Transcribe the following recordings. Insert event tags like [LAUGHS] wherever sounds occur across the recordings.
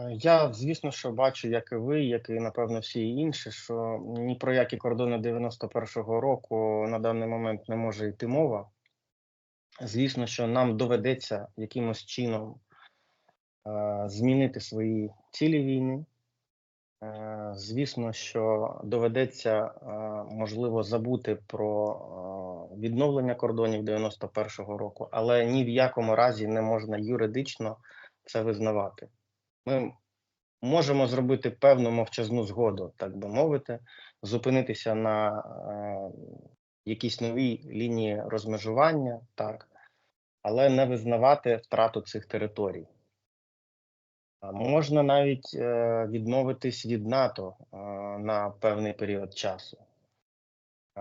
Е, Я, звісно, що бачу, як і ви, як і напевно всі інші, що ні про які кордони 91-го року на даний момент не може йти мова. Звісно, що нам доведеться якимось чином е, змінити свої цілі війни. Е, Звісно, що доведеться, можливо, забути про відновлення кордонів 91-го року, але ні в якому разі не можна юридично це визнавати. Ми можемо зробити певну мовчазну згоду, так би мовити, зупинитися на е, якійсь новій лінії розмежування, так, але не визнавати втрату цих територій. Можна навіть е, відмовитись від НАТО е, на певний період часу.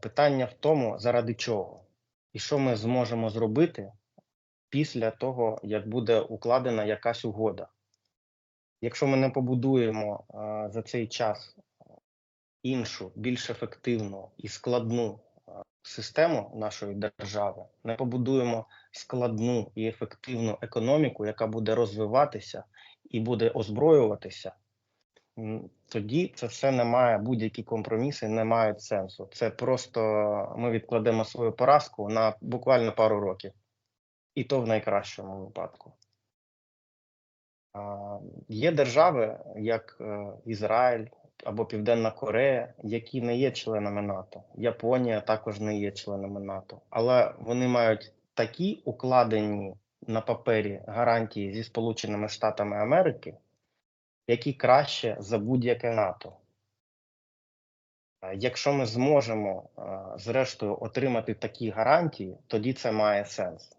Питання в тому, заради чого, і що ми зможемо зробити після того, як буде укладена якась угода. Якщо ми не побудуємо е, за цей час іншу, більш ефективну і складну е, систему нашої держави, не побудуємо складну і ефективну економіку, яка буде розвиватися і буде озброюватися, тоді це все не має будь-які компроміси, не мають сенсу. Це просто ми відкладемо свою поразку на буквально пару років, і то в найкращому випадку. Є держави, як е, Ізраїль або Південна Корея, які не є членами НАТО. Японія також не є членами НАТО, але вони мають такі укладені на папері гарантії зі Сполученими Штатами Америки, які краще за будь-яке НАТО. Якщо ми зможемо, е, зрештою, отримати такі гарантії, тоді це має сенс.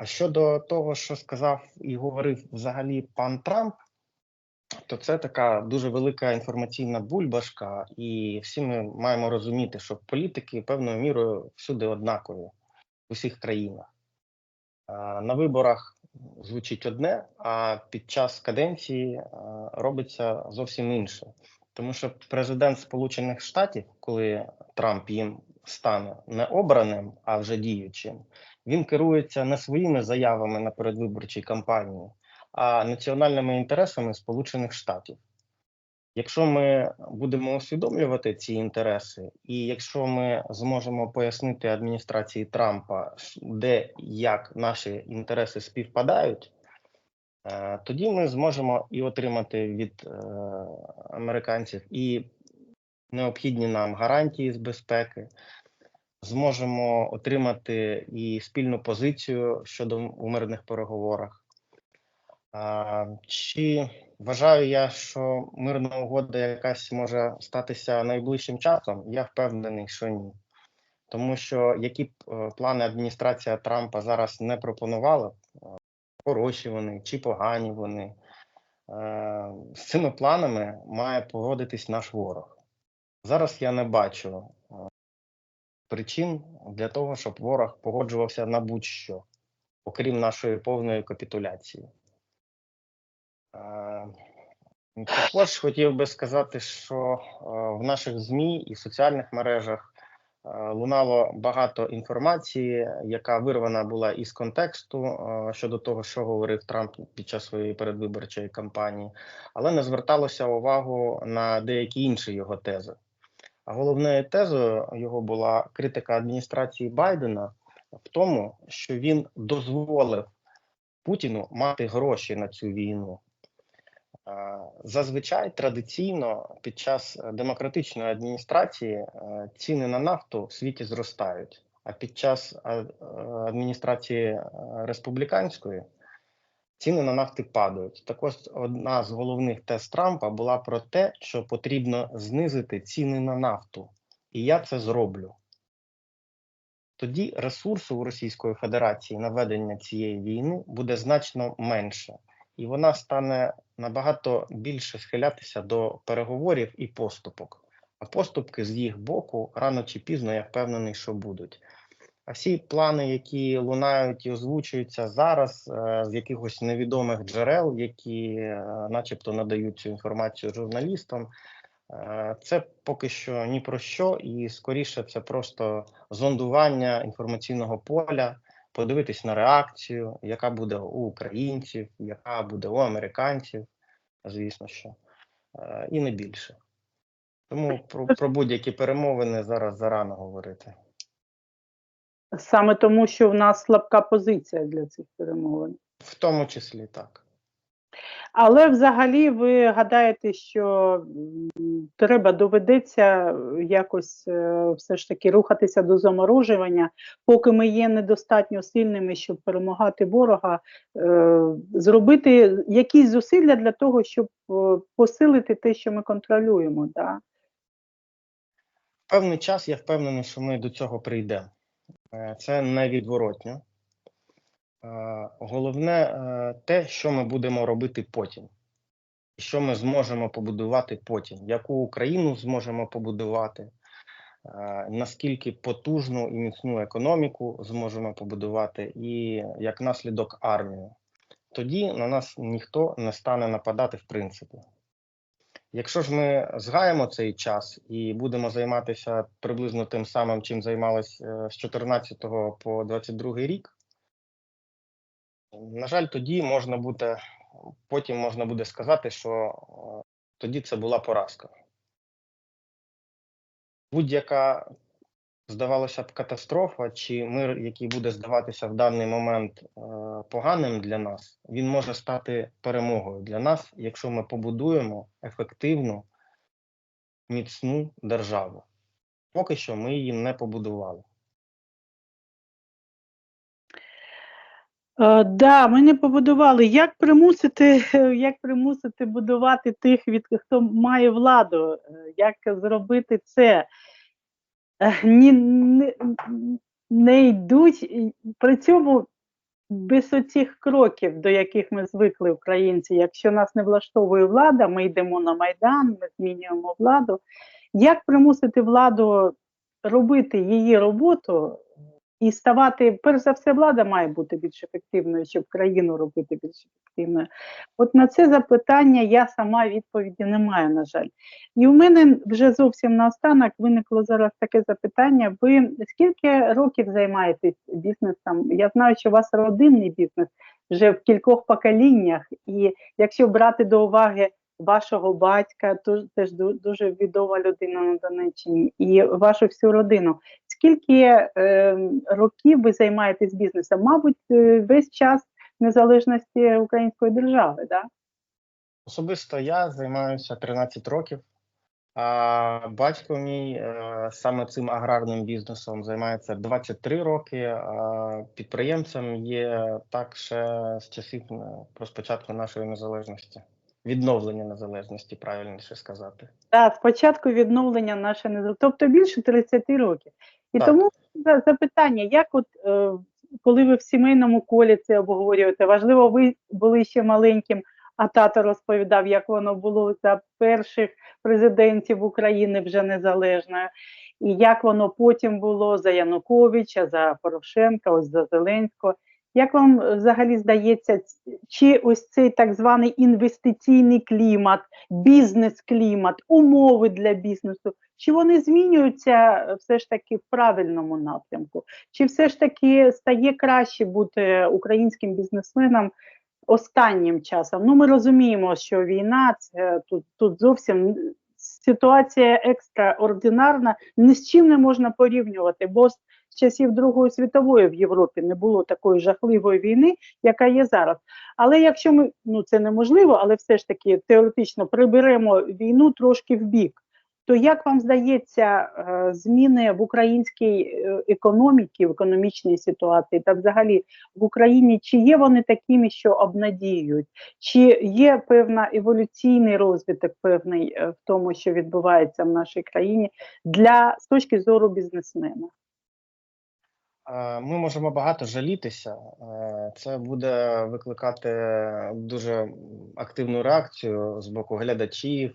А щодо того, що сказав і говорив взагалі пан Трамп, то це така дуже велика інформаційна бульбашка, і всі ми маємо розуміти, що політики певною мірою всюди однакові в усіх країнах. На виборах звучить одне, а під час каденції робиться зовсім інше. Тому що президент Сполучених Штатів, коли Трамп їм стане не обраним, а вже діючим, він керується не своїми заявами на передвиборчій кампанії, а національними інтересами Сполучених Штатів. Якщо ми будемо усвідомлювати ці інтереси, і якщо ми зможемо пояснити адміністрації Трампа, де як наші інтереси співпадають, е, тоді ми зможемо і отримати від е, американців і необхідні нам гарантії з безпеки, зможемо отримати і спільну позицію щодо у мирних переговорах. Чи вважаю я, що мирна угода якась може статися найближчим часом? Я впевнений, що ні. Тому що які б е, плани адміністрація Трампа зараз не пропонувала, е, хороші вони чи погані вони, е, з цими планами має погодитись наш ворог. Зараз я не бачу причин для того, щоб ворог погоджувався на будь-що, окрім нашої повної капітуляції. Е, Також хотів би сказати, що е, в наших ЗМІ і соціальних мережах е, лунало багато інформації, яка вирвана була із контексту щодо того, що говорив Трамп під час своєї передвиборчої кампанії, але не зверталося увагу на деякі інші його тези. Головною тезою його була критика адміністрації Байдена в тому, що він дозволив Путіну мати гроші на цю війну. Зазвичай традиційно під час демократичної адміністрації е, ціни на нафту в світі зростають, а під час е, адміністрації е, республіканської ціни на нафти падають. Також одна з головних тез Трампа була про те, що потрібно знизити ціни на нафту, і я це зроблю. Тоді ресурсу у Російської Федерації на ведення цієї війни буде значно менше, і вона стане набагато більше схилятися до переговорів і поступок. А поступки з їх боку рано чи пізно я впевнений, що будуть. А всі плани, які лунають і озвучуються зараз е, з якихось невідомих джерел, які, е, начебто, надають цю інформацію журналістам, е, це поки що ні про що, і скоріше це просто зондування інформаційного поля, подивитись на реакцію, яка буде у українців, яка буде у американців. звісно що, і не більше. Тому про, про будь-які перемовини зараз зарано говорити. Саме тому, що в нас слабка позиція для цих перемовин. В тому числі так. Але взагалі ви гадаєте, що треба доведеться якось е, все ж таки рухатися до заморожування, поки ми є недостатньо сильними, щоб перемагати ворога, е, зробити якісь зусилля для того, щоб е, посилити те, що ми контролюємо. Да? Певний час я впевнений, що ми до цього прийдемо. Е, Це невідворотньо. Е, Головне е, те, що ми будемо робити потім, що ми зможемо побудувати потім, яку Україну зможемо побудувати, наскільки потужну і міцну економіку зможемо побудувати, і як наслідок армію. Тоді на нас ніхто не стане нападати в принципі. Якщо ж ми згаємо цей час і будемо займатися приблизно тим самим, чим займалися е, з 2014 по 22 рік, на жаль, тоді можна буде, потім можна буде сказати, що е, тоді це була поразка. Будь-яка, здавалося б, катастрофа чи мир, який буде здаватися в даний момент е, поганим для нас, він може стати перемогою для нас, якщо ми побудуємо ефективну, міцну державу. Поки що ми її не побудували. Е, да, ми не побудували. Як примусити, [LAUGHS] як примусити будувати тих, від хто має владу? Е, Як зробити це? Ні, не, не йдуть при цьому без оцих кроків, до яких ми звикли українці. Якщо нас не влаштовує влада, ми йдемо на майдан, ми змінюємо владу. Як примусити владу робити її роботу і ставати, перш за все, влада має бути більш ефективною, щоб країну робити більш ефективною. От на це запитання я сама відповіді не маю, на жаль. І у мене вже зовсім наостанок виникло зараз таке запитання. Ви скільки років займаєтесь бізнесом? Я знаю, що у вас родинний бізнес вже в кількох поколіннях, і якщо брати до уваги вашого батька, теж дуже відома людина на Донеччині, і вашу всю родину. Скільки е, років ви займаєтесь бізнесом? Мабуть, е, весь час незалежності української держави, да? Особисто я займаюся 13 років, а батько мій е, саме цим аграрним бізнесом займається 23 роки. А підприємцем є так ще з часів е, про спочатку нашої незалежності, відновлення незалежності, правильніше сказати. Так, спочатку відновлення наше не тобто більше 30 років. І Так. тому запитання, як от е, коли ви в сімейному колі це обговорюєте, важливо, ви були ще маленьким, а тато розповідав, як воно було за перших президентів України вже незалежною, і як воно потім було за Януковича, за Порошенка, ось за Зеленського. Як вам е, взагалі здається, чи ось цей так званий інвестиційний клімат, бізнес-клімат, умови для бізнесу, чи вони змінюються е, все ж таки в правильному напрямку? Чи все ж таки стає краще бути українським бізнесменом останнім часом? Ну, ми розуміємо, що війна це тут, тут зовсім ситуація екстраординарна, ні з чим не можна порівнювати, бо з часів Другої світової в Європі не було такої жахливої війни, яка є зараз. Але якщо ми ну це неможливо, але все ж таки теоретично приберемо війну трошки в бік, то як вам здається, е, зміни в українській е, економіці, в економічній ситуації та взагалі в Україні, чи є вони такими, що обнадіюють? Чи є певна еволюційний розвиток певний е, в тому, що відбувається в нашій країні для з точки зору бізнесмена? Е, Ми можемо багато жалітися. Е, Це буде викликати дуже активну реакцію з боку глядачів,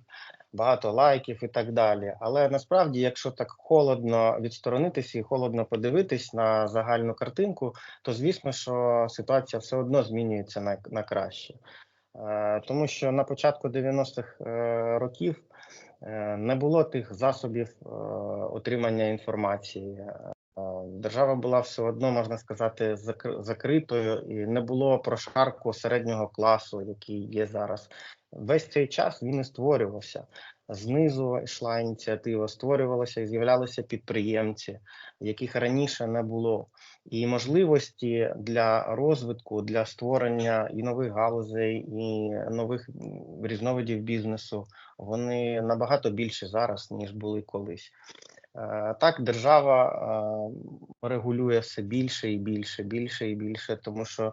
багато лайків і так далі. Але насправді, якщо так холодно відсторонитися і холодно подивитись на загальну картинку, то звісно, що ситуація все одно змінюється на, на краще. Е, Тому що на початку 90-х е, років не було тих засобів отримання інформації. Держава була все одно, можна сказати, закр- закритою, і не було прошарку середнього класу, який є зараз. Весь цей час він і створювався. Знизу йшла ініціатива, створювалися і з'являлися підприємці, яких раніше не було. І можливості для розвитку, для створення і нових галузей, і нових різновидів бізнесу, вони набагато більші зараз, ніж були колись. Е, Так, держава е, регулює все більше і більше, більше і більше, тому що е,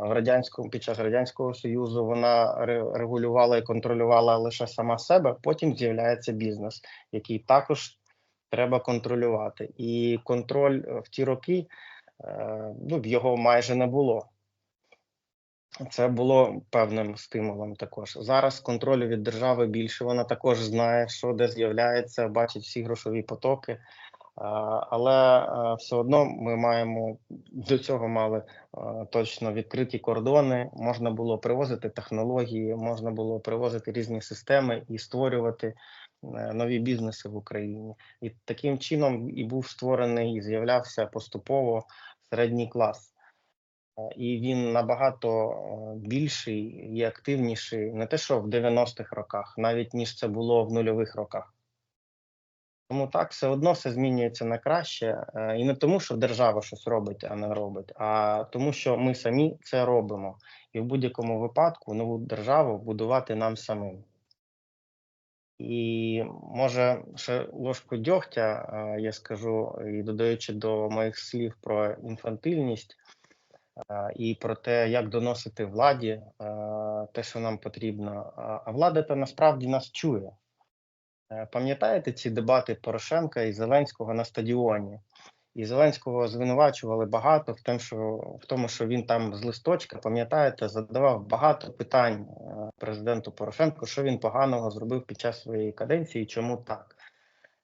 в радянському під час радянського союзу вона ре- регулювала і контролювала лише сама себе. Потім з'являється бізнес, який також треба контролювати. І контроль в ті роки ну, його майже не було. Це було певним стимулом також. Зараз контролю від держави більше. Вона також знає, що де з'являється, бачить всі грошові потоки. Але все одно ми маємо до цього мали точно відкриті кордони. Можна було привозити технології, можна було привозити різні системи і створювати е, нові бізнеси в Україні. І таким чином і був створений і з'являвся поступово середній клас. І він набагато е, більший і активніший, не те, що в 90-х роках, навіть ніж це було в нульових роках. Тому так, все одно все змінюється на краще. е, І не тому, що держава щось робить, а не робить, а тому, що ми самі це робимо. І в будь-якому випадку нову державу будувати нам самим. І може ще ложку дьогтя, е, я скажу, і додаючи до моїх слів про інфантильність і про те, як доносити владі е, те, що нам потрібно. А- А влада та насправді нас чує. Е, Пам'ятаєте ці дебати Порошенка і Зеленського на стадіоні? І Зеленського звинувачували багато в тому, що в тому, що він там з листочка, пам'ятаєте, задавав багато питань е, президенту Порошенку, що він поганого зробив під час своєї каденції, чому так.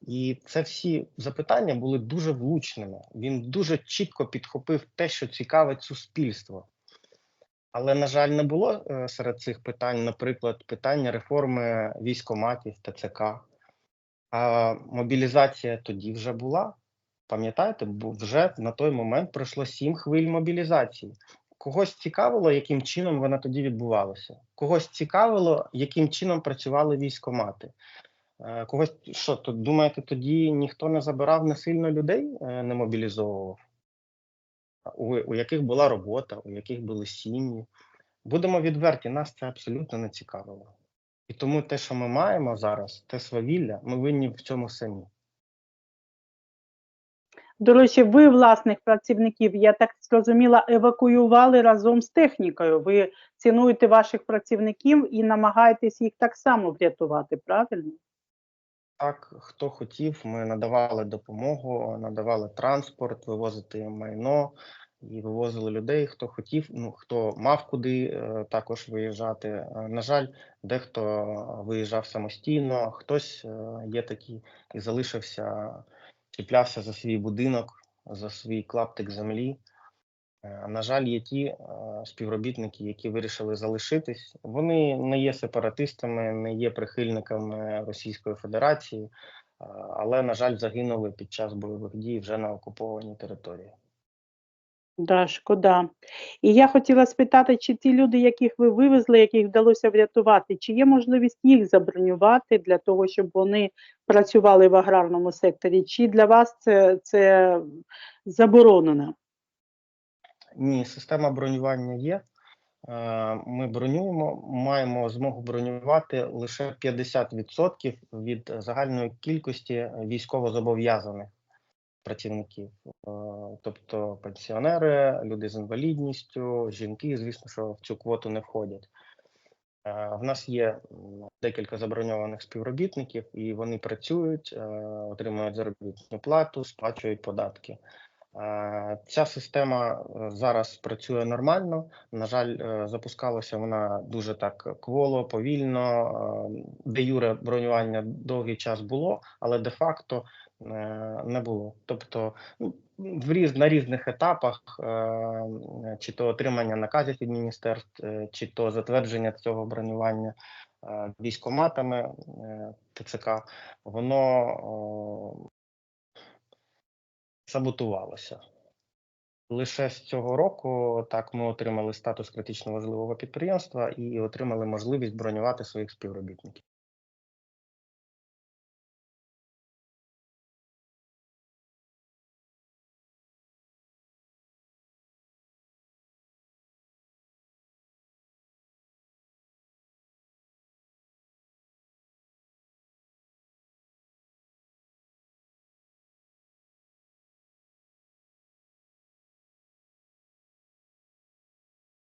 І це всі запитання були дуже влучними. Він дуже чітко підхопив те, що цікавить суспільство. Але, на жаль, не було е, серед цих питань, наприклад, питання реформи військоматів ТЦК. А мобілізація тоді вже була. Пам'ятаєте, бо вже на той момент пройшло сім хвиль мобілізації. Когось цікавило, яким чином вона тоді відбувалася. Когось цікавило, яким чином працювали військомати. Е, Когось що то думаєте, тоді ніхто не забирав насильно людей, е, не мобілізовував, у, у яких була робота, у яких були сім'ї. Будемо відверті, нас це абсолютно не цікавило. І тому те, що ми маємо зараз, те свавілля, ми винні в цьому самі. До речі, ви власних працівників, я так зрозуміла, евакуювали разом з технікою. Ви цінуєте ваших працівників і намагаєтесь їх так само врятувати, правильно? Так, хто хотів, ми надавали допомогу, надавали транспорт, вивозити майно і вивозили людей, хто хотів, ну хто мав куди е, також виїжджати. Е, На жаль, дехто виїжджав самостійно, хтось е, є такий і залишився, чіплявся за свій будинок, за свій клаптик землі. Е, На жаль, є ті е, співробітники, які вирішили залишитись. Вони не є сепаратистами, не є прихильниками Російської Федерації, е, але, на жаль, загинули під час бойових дій вже на окупованій території. Да, шкода. І я хотіла спитати, чи ті люди, яких ви вивезли, яких вдалося врятувати, чи є можливість їх забронювати для того, щоб вони працювали в аграрному секторі, чи для вас це, це заборонено? Ні, система бронювання є. Е, Ми бронюємо, маємо змогу бронювати лише 50% від загальної кількості військовозобов'язаних працівників, Е, тобто пенсіонери, люди з інвалідністю, жінки, звісно, що в цю квоту не входять. Е, В нас є декілька заброньованих співробітників, і вони працюють, отримують заробітну плату, сплачують податки. Е, Ця система е, зараз працює нормально. На жаль, е, запускалася вона дуже так кволо, повільно. Де юре бронювання довгий час було, але де-факто не було. Тобто ну, в різ, на різних етапах, чи то отримання наказів від міністерств, чи то затвердження цього бронювання військоматами ТЦК, воно саботувалося. Лише з цього року так ми отримали статус критично важливого підприємства і отримали можливість бронювати своїх співробітників.